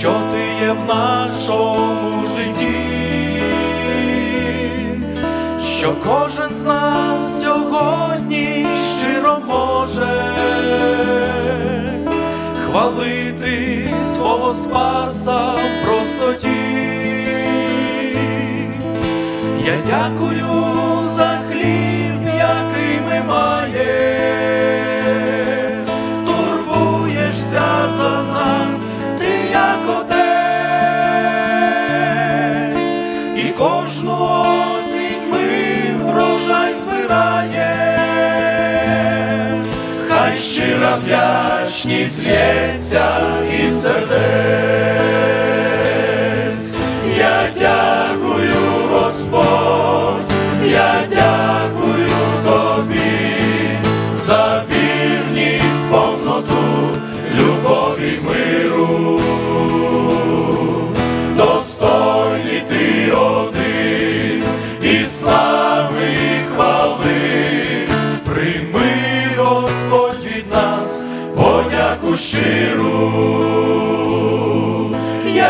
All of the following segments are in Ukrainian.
що ти є в нашому житті, що кожен з нас сьогодні щиро може хвалити свого Спаса в простоті. Я дякую врожай хай щира вдячність лється і сердець.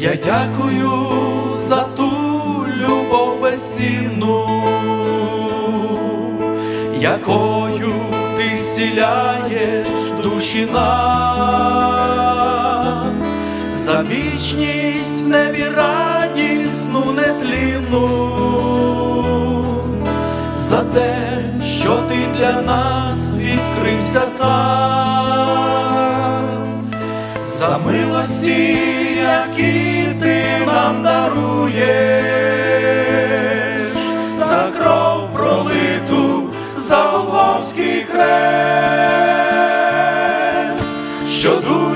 Я дякую за ту любов безцінну, якою ти зціляєш душі нам, за вічність в небі радісну нетлінну, за те, що ти для нас відкрився сам. За милості, які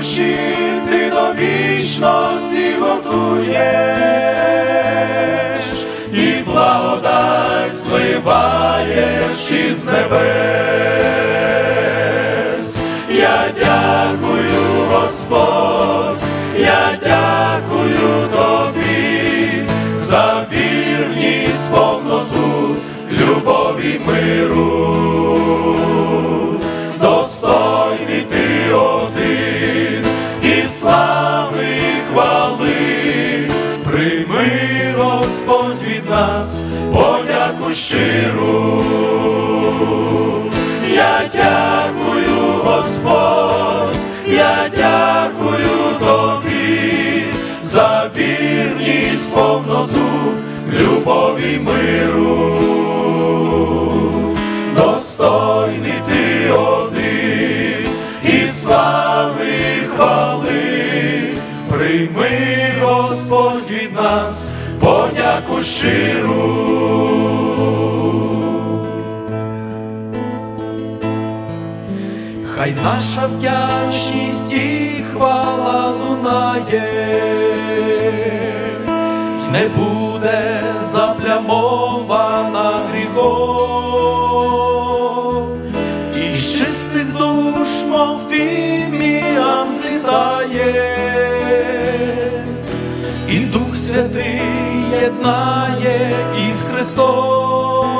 душі ти до вічності готуєш, і благодать зливаєш із небес. Я дякую, Господь, я дякую тобі за вірність, повноту, любові миру. Щиру. Я дякую, Господь, я дякую тобі за вірність, повноту, любові миру. Достойний ти один і слави хвали, прийми, Господь, від нас подяку щиру. Хай наша вдячність і хвала лунає, й не буде заплямована гріхом, і з чистих душ, мов фіміям злітає, і Дух Святий єднає із Христом.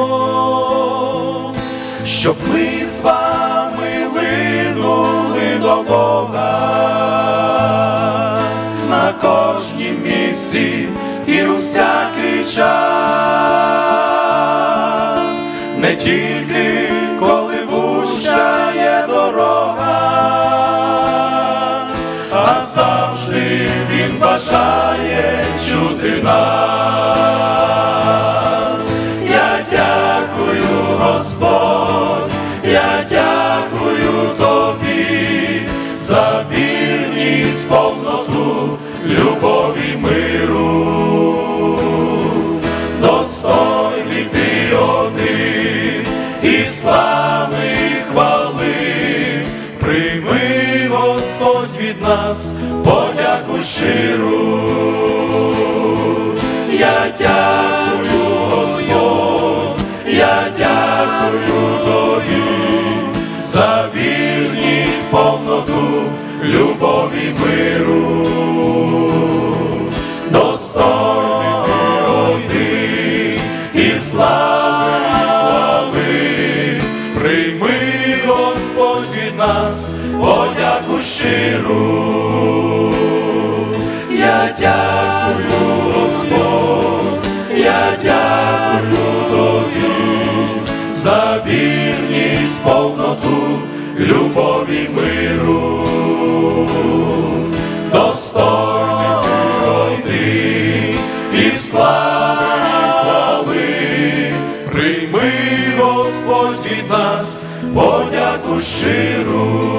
Щоб ми з вами линули до Бога. На кожнім місці і у всякий час, не тільки коли вущає дорога, а завжди він бажає чути нас. Я дякую, Господь, крізь повноту любові миру, достойний ти один і слави хвали, прийми Господь від нас, подяку щиру, я дякую, Господь, я дякую тобі за вірність любові миру. Достойний ти і слави, прийми, Господь, нас подяку щиру. Я дякую, Господь, я дякую тобі за вірність, повноту, любові миру. Слави, прийми, Господь, від нас подяку щиру.